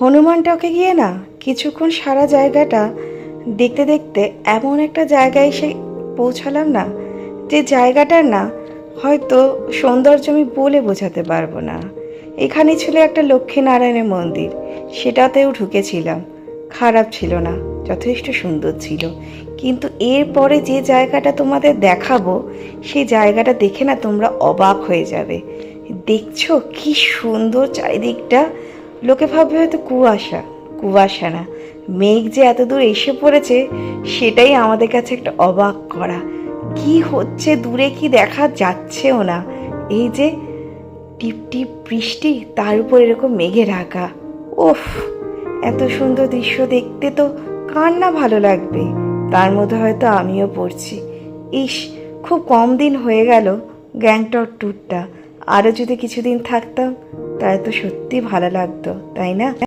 হনুমান টকে গিয়ে না কিছুক্ষণ সারা জায়গাটা দেখতে দেখতে এমন একটা জায়গায় এসে পৌঁছালাম না যে জায়গাটার না হয়তো সৌন্দর্য আমি বলে বোঝাতে পারব না। এখানে ছিল একটা লক্ষ্মীনারায়ণের মন্দির, সেটাতেও ঢুকেছিলাম। খারাপ ছিল না, যথেষ্ট সুন্দর ছিল। কিন্তু এরপরে যে জায়গাটা তোমাদের দেখাবো, সেই জায়গাটা দেখে না তোমরা অবাক হয়ে যাবে। দেখছ কি সুন্দর চারিদিকটা? লোকে ভাববে হয়তো কুয়াশা কুয়াশা না। মেঘ যে এত দূর এসে পড়েছে, সেটাই আমাদের কাছে একটা অবাক করা। কি হচ্ছে, দূরে কি দেখা যাচ্ছেও না। এই যে টিপ টিপ বৃষ্টি, তার উপর এরকম মেঘে ঢাকা। ওফ এত সুন্দর দৃশ্য দেখতে তো কার না ভালো লাগবে। তার মধ্যে হয়তো আমিও পড়ছি। ইস, খুব কম দিন হয়ে গেল গ্যাংটক ট্যুরটা। আরও যদি কিছুদিন থাকতাম তাহলে তো সত্যি ভালো লাগতো তাই না?